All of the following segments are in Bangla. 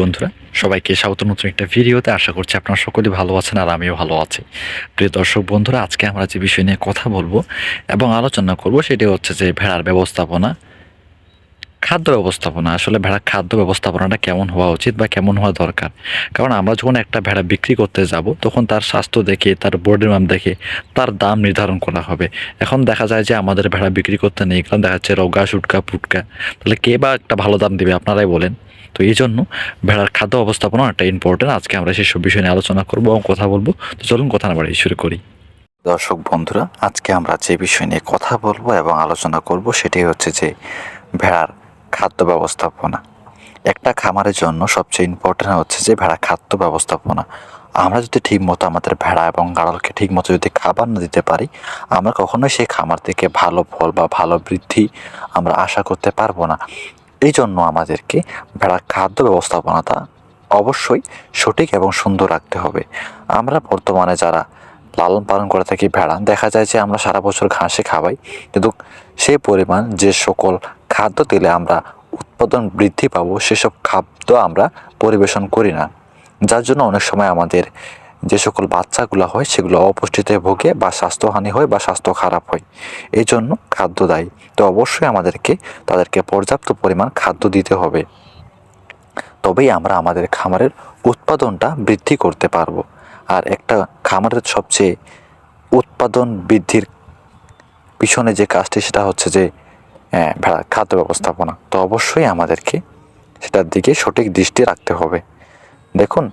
বন্ধুরা, সবাইকে স্বাগত। নতুন একটা ভিডিওতে আশা করছি আপনারা সকলে ভালো আছেন আর আমিও ভালো আছি। প্রিয় দর্শক বন্ধুরা, আজকে আমরা যে বিষয় নিয়ে কথা বলব এবং আলোচনা করব, সেটি হচ্ছে যে ভেড়ার ব্যবস্থাপনা খাদ্য ব্যবস্থাপনা আসলে ভেড়ার খাদ্য ব্যবস্থাপনাটা কেমন হওয়া উচিত বা কেমন হওয়া দরকার? কারণ আমরা যখন একটা ভেড়া বিক্রি করতে যাব, তখন তার স্বাস্থ্য দেখে, তার বডির মাপ দেখে, তার দাম নির্ধারণ করা হবে। এখন দেখা যায় যে আমাদের ভেড়া বিক্রি করতে নেই, কারণ দেখা যাচ্ছে রোগা, সুটকা ফুটকা তাহলে কে বা একটা ভালো দাম দেবে, আপনারাই বলেন। তো এই জন্য ভেড়ার খাদ্য ব্যবস্থাপনা একটা ইম্পর্টেন্ট আজকে আমরা সেসব বিষয় নিয়ে আলোচনা করব এবং কথা বলব। তো চলুন, কথা না বাড়িয়ে শুরু করি। দর্শক, বন্ধুরা, আজকে আমরা যে বিষয় নিয়ে কথা বলব এবং আলোচনা করব সেটি হচ্ছে যে ভেড়ার খাদ্য ব্যবস্থাপনা। একটা খামারের জন্য সবচেয়ে ইম্পর্টেন্ট হচ্ছে যে, ভেড়া খাদ্য ব্যবস্থাপনা। আমরা যদি ঠিকমতো আমাদের ভেড়া এবং গাড়লকে ঠিকমতো যদি খাবার না দিতে পারি, আমরা কখনোই সেই খামার থেকে ভালো ফল বা ভালো বৃদ্ধি আমরা আশা করতে পারব না। এই জন্য আমাদেরকে ভেড়ার খাদ্য ব্যবস্থাপনাটা অবশ্যই সঠিক এবং সুন্দর রাখতে হবে। আমরা বর্তমানে যারা লালন পালন করে থাকি ভেড়া। দেখা যায় যে আমরা সারা বছর ঘাসে খাওয়াই, কিন্তু সেই পরিমাণ যে সকল খাদ্য তেলে আমরা উৎপাদন বৃদ্ধি পাবো, সেসব খাদ্য আমরা পরিবেশন করি না। যার জন্য অনেক সময় আমাদের যে সকল বাচ্চাগুলো হয়, সেগুলো অপুষ্টিতে ভোগে বা স্বাস্থ্যহানি হয় বা স্বাস্থ্য খারাপ হয়। এই জন্য খাদ্য দায়ী। তো অবশ্যই আমাদেরকে, তাদেরকে পর্যাপ্ত পরিমাণ খাদ্য দিতে হবে। তবেই আমরা আমাদের খামারের উৎপাদনটা বৃদ্ধি করতে পারব। আর একটা খামারের সবচেয়ে উৎপাদন বৃদ্ধির পিছনে যে কাজটি, সেটা হচ্ছে যে ভেড়ার খাদ্য ব্যবস্থাপনা। তো অবশ্যই আমাদেরকে সেটার দিকে সঠিক দৃষ্টি রাখতে হবে। দেখুন,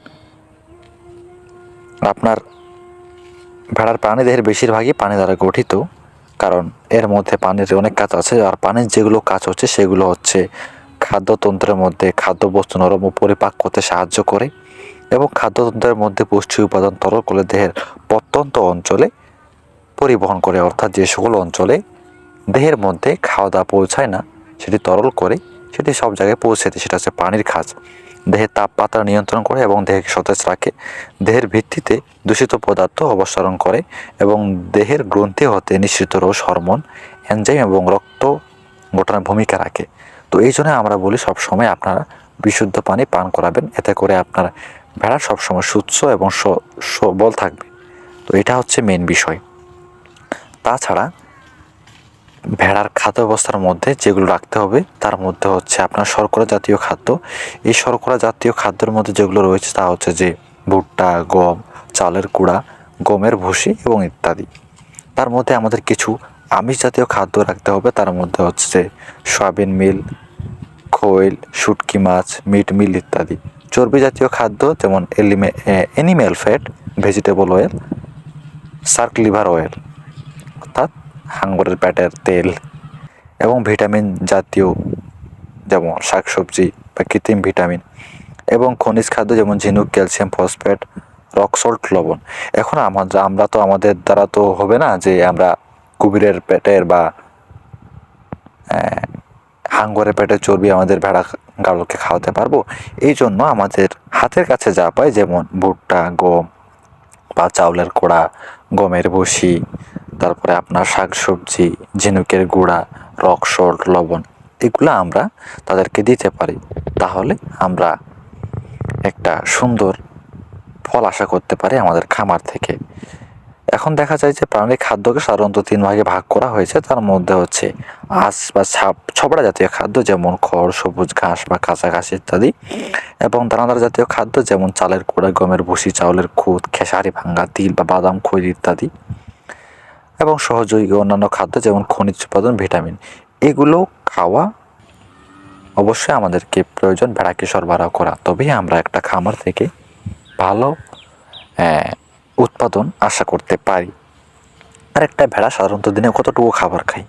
আপনার ভেড়ার প্রাণী দেহের বেশিরভাগই পানি দ্বারা গঠিত, কারণ এর মধ্যে পানির অনেক কাজ আছে, আর পানির যেগুলো কাজ হচ্ছে, সেগুলো হচ্ছে খাদ্যতন্ত্রের মধ্যে খাদ্যবস্তু নরম পরিপাক করতে সাহায্য করে। এবং খাদ্যতন্ত্রের মধ্যে পুষ্টি উপাদান তরল করে দেহের প্রত্যন্ত অঞ্চলে পরিবহন করে, অর্থাৎ যে সকল অঞ্চলে দেহের মধ্যে খাওয়া দাওয়া পৌঁছায় না, সেটি তরল করে, সেটি সব জায়গায় পৌঁছে দেয় সেটা হচ্ছে পানির কাজ দেহের তাপমাত্রা নিয়ন্ত্রণ করে এবং দেহকে সতেজ রাখে। দেহের ভিত্তিতে দূষিত পদার্থ অবসরণ করে এবং দেহের গ্রন্থি হতে নিঃসৃত রোষ হরমোন, এনজাইম এবং রক্ত গঠনের ভূমিকা রাখে। তো এই জন্য আমরা বলি সবসময় আপনারা বিশুদ্ধ পানি পান করাবেন। এতে করে আপনার ভেড়া সবসময় সুস্থ এবং সবল থাকবে। তো এটা হচ্ছে মেন বিষয়। তাছাড়া ভেড়ার খাদ্য ব্যবস্থার মধ্যে যেগুলো রাখতে হবে, তার মধ্যে হচ্ছে আপনার শর্করা জাতীয় খাদ্য। এই শর্করা জাতীয় খাদ্যের মধ্যে যেগুলো রয়েছে, তা হচ্ছে যে ভুট্টা, গম, চালের কুড়া গমের ভুসি এবং ইত্যাদি। তার মধ্যে আমাদের কিছু আমিষ জাতীয় খাদ্য রাখতে হবে, তার মধ্যে হচ্ছে সয়াবিন মিল খোয়েল শুটকি মাছ, মিট মিল ইত্যাদি। চর্বি জাতীয় খাদ্য যেমন এলিমে animal fat, vegetable oil, shark liver oil, অর্থাৎ হাঙ্গরের প্যাটের তেল এবং ভিটামিন জাতীয় যেমন শাকসবজি বা কৃত্রিম ভিটামিন এবং খনিজ খাদ্য যেমন ঝিনুক, ক্যালসিয়াম, ফসফেট, রক, সল্ট, লবণ। এখন আমাদের আমরা তো আমাদের দ্বারা তো হবে না যে আমরা কুমিরের পেটের বা আহ, হাঙ্গরের পেটের চর্বি আমাদের ভেড়া গাড়লকে খাওয়াতে পারব। এই জন্য আমাদের হাতের কাছে যা পাই যেমন ভুট্টা গম বা চাউলের কোড়া গমের বসি তারপরে আপনার শাকসবজি ঝিনুকের গুঁড়া রক সল্ট লবণ এগুলো আমরা তাদেরকে দিতে পারি। তাহলে আমরা একটা সুন্দর ফল আশা করতে পারি আমাদের খামার থেকে। এখন দেখা যায় যে প্রাণীর খাদ্যকে সাধারণত তিন ভাগে ভাগ করা হয়েছে তার মধ্যে হচ্ছে আঁশ বা ছাপ ছবড়া জাতীয় খাদ্য যেমন খড় সবুজ ঘাস বা কাঁচা ঘাস ইত্যাদি। এবং দানাদার জাতীয় খাদ্য যেমন চালের কুড়া গমের ভুসি চাউলের খুদ খেসারি ভাঙ্গা তিল বা বাদাম খৈর ইত্যাদি। এবং সহযোগী অন্যান্য খাদ্য যেমন খনিজ উপাদান ভিটামিন। এগুলো খাওয়া অবশ্যই আমাদেরকে প্রয়োজন ভেড়াকে সরবরাহ করা। তবেই আমরা একটা খামার থেকে ভালো আহ, উৎপাদন আশা করতে পারি। আর একটা ভেড়া সাধারণত দিনে কতটুকু খাবার খায়?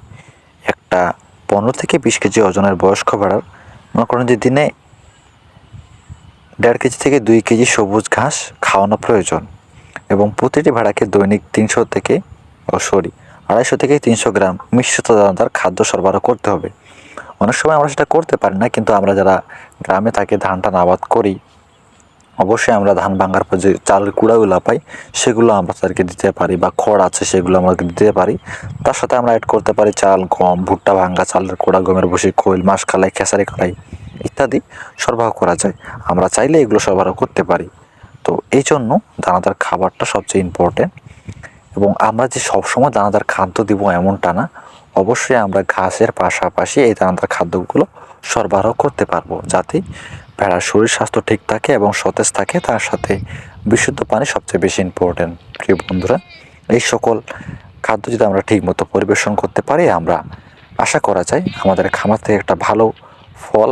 একটা পনেরো থেকে বিশ কেজি ওজনের বয়স্ক ভেড়ার, মনে করেন যে দিনে দেড় কেজি থেকে দুই কেজি সবুজ ঘাস খাওয়ানো প্রয়োজন এবং প্রতিটি ভেড়াকে দৈনিক তিনশো থেকে, ও সরি, আড়াইশো থেকে তিনশো গ্রাম মিশ্রিত দানাদার খাদ্য সরবরাহ করতে হবে। অনেক সময় আমরা সেটা করতে পারি না, কিন্তু আমরা যারা গ্রামে থাকি ধান টান আবাদ করি অবশ্যই আমরা ধান ভাঙার পর যে চালের কুড়াগুলো পাই, সেগুলো আমরা তাদেরকে দিতে পারি বা খড় আছে সেগুলো আমরা দিতে পারি। তার সাথে আমরা অ্যাড করতে পারি চাল, গম, ভুট্টা ভাঙ্গা, চালের কুড়া, গমের বসি, খৈল মাস খালাই খেসারি খালাই ইত্যাদি সরবরাহ করা যায়। আমরা চাইলে এগুলো সরবরাহ করতে পারি। তো এই জন্য দানাদার খাবারটা সবচেয়ে ইম্পর্টেন্ট এবং আমরা যে সবসময় দানাদার খাদ্য দিব এমনটা না অবশ্যই আমরা ঘাসের পাশাপাশি এই দানাদার খাদ্যগুলো সরবরাহ করতে পারব যাতে ভেড়ার শরীর স্বাস্থ্য ঠিক থাকে এবং সতেজ থাকে, তার সাথে বিশুদ্ধ পানি সবচেয়ে বেশি ইম্পর্টেন্ট প্রিয় বন্ধুরা, এই সকল খাদ্য যদি আমরা ঠিকমতো পরিবেশন করতে পারি, আমরা আশা করা যায় আমাদের খামার থেকে একটা ভালো ফল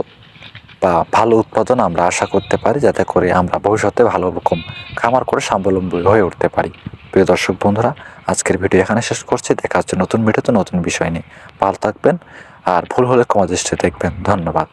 বা ভালো উৎপাদন আমরা আশা করতে পারি, যাতে করে আমরা ভবিষ্যতে ভালো রকম খামার করে স্বাবলম্বী হয়ে উঠতে পারি। প্রিয় দর্শক বন্ধুরা, আজকের ভিডিও এখানে শেষ করছি। দেখা হচ্ছে নতুন ভিডিওতে নতুন বিষয় নিয়ে। ভালো থাকবেন আর ভুল হলে ক্ষমা দৃষ্টি দেখবেন। ধন্যবাদ।